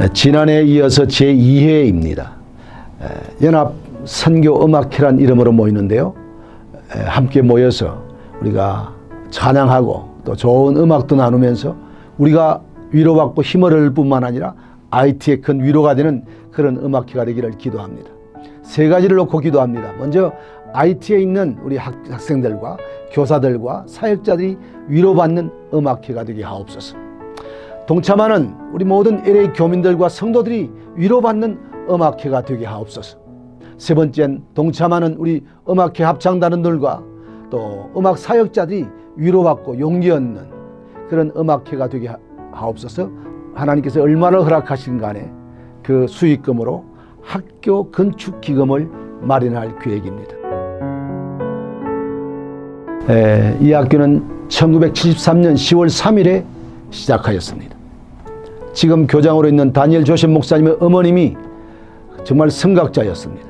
네, 지난해에 이어서 제2회입니다. 연합 선교 음악회란 이름으로 모이는데요. 에, 함께 모여서 우리가 찬양하고 또 좋은 음악도 나누면서 우리가 위로받고 힘을 얻을 뿐만 아니라 IT의 큰 위로가 되는 그런 음악회가 되기를 기도합니다. 세 가지를 놓고 기도합니다. 먼저 IT에 있는 우리 학, 학생들과 교사들과 사역자들이 위로받는 음악회가 되게 하옵소서. 동참하는 우리 모든 LA 교민들과 성도들이 위로받는 음악회가 되게 하옵소서. 세 번째는 동참하는 우리 음악회 합창단원들과 또 음악 사역자들이 위로받고 용기 얻는 그런 음악회가 되게 하- 하옵소서. 하나님께서 얼마나 허락하신 간에 그 수익금으로 학교 건축 기금을 마련할 계획입니다. 에, 이 학교는 1973년 10월 3일에 시작하였습니다. 지금 교장으로 있는 다니엘 조셉 목사님의 어머님이 정말 성각자였습니다.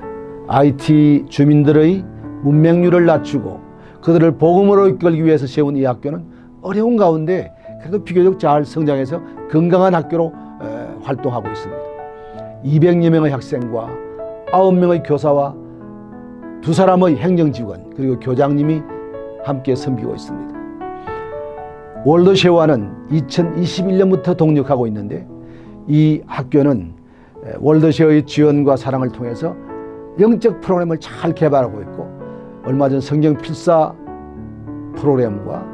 IT 주민들의 문맹률을 낮추고 그들을 복음으로 이끌기 위해서 세운 이 학교는 어려운 가운데 그래도 비교적 잘 성장해서 건강한 학교로 에, 활동하고 있습니다. 200여 명의 학생과 9명의 교사와 두 사람의 행정직원 그리고 교장님이 함께 섬기고 있습니다. 월드쉐어와는 2021년부터 동력하고 있는데 이 학교는 월드쉐어의 지원과 사랑을 통해서 영적 프로그램을 잘 개발하고 있고 얼마 전 성경 필사 프로그램과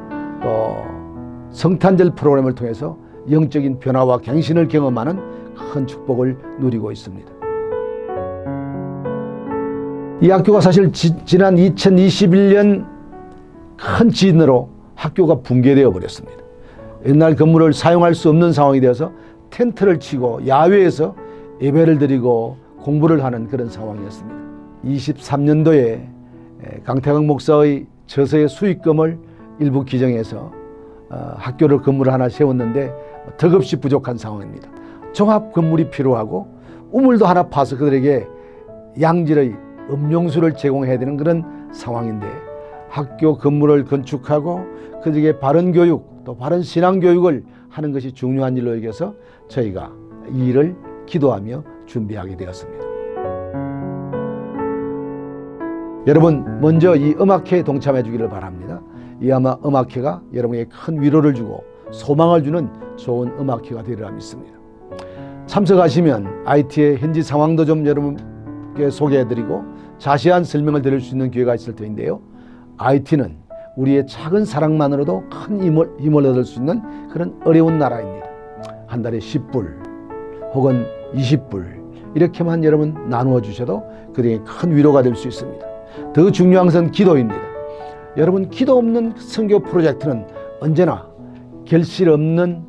또 성탄절 프로그램을 통해서 영적인 변화와 갱신을 경험하는 큰 축복을 누리고 있습니다. 이 학교가 사실 지, 지난 2021년 큰 지진으로 학교가 붕괴되어 버렸습니다. 옛날 건물을 사용할 수 없는 상황이 되어서 텐트를 치고 야외에서 예배를 드리고 공부를 하는 그런 상황이었습니다. 23년도에 강태강 목사의 저서의 수익금을 일부 기정해서 어, 학교를 건물을 하나 세웠는데 덕없이 부족한 상황입니다. 종합 건물이 필요하고 우물도 하나 파서 그들에게 양질의 음용수를 제공해야 되는 그런 상황인데 학교 건물을 건축하고 그들에게 바른 교육 또 바른 신앙 교육을 하는 것이 중요한 일로 여겨서 저희가 이 일을 기도하며 준비하게 되었습니다. 여러분 먼저 이 음악회에 동참해 주기를 바랍니다. 이 아마 음악회가 여러분에게 큰 위로를 주고 소망을 주는 좋은 음악회가 되리라 믿습니다. 참석하시면 IT의 현지 상황도 좀 여러분께 소개해드리고 자세한 설명을 드릴 수 있는 기회가 있을 터인데요. IT는 우리의 작은 사랑만으로도 큰 힘을, 힘을 얻을 수 있는 그런 어려운 나라입니다. 한 달에 10불 혹은 20불 이렇게만 여러분 나누어 주셔도 그들에게 큰 위로가 될 수 있습니다. 더 중요한 것은 기도입니다. 여러분 기도 없는 선교 프로젝트는 언제나 결실 없는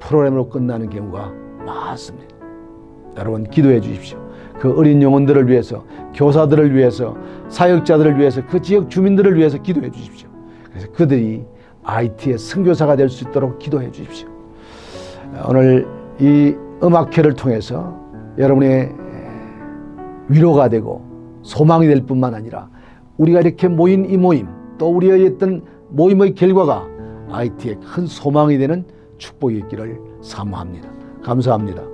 프로그램으로 끝나는 경우가 많습니다. 여러분 기도해 주십시오. 그 어린 영혼들을 위해서, 교사들을 위해서, 사역자들을 위해서, 그 지역 주민들을 위해서 기도해 주십시오. 그래서 그들이 IT의 선교사가 될 수 있도록 기도해 주십시오. 오늘 이 음악회를 통해서 여러분의 위로가 되고 소망이 될 뿐만 아니라 우리가 이렇게 모인 이 모임 또 우리의 어떤 모임의 결과가 IT의 큰 소망이 되는 축복이 있기를 사모합니다. 감사합니다.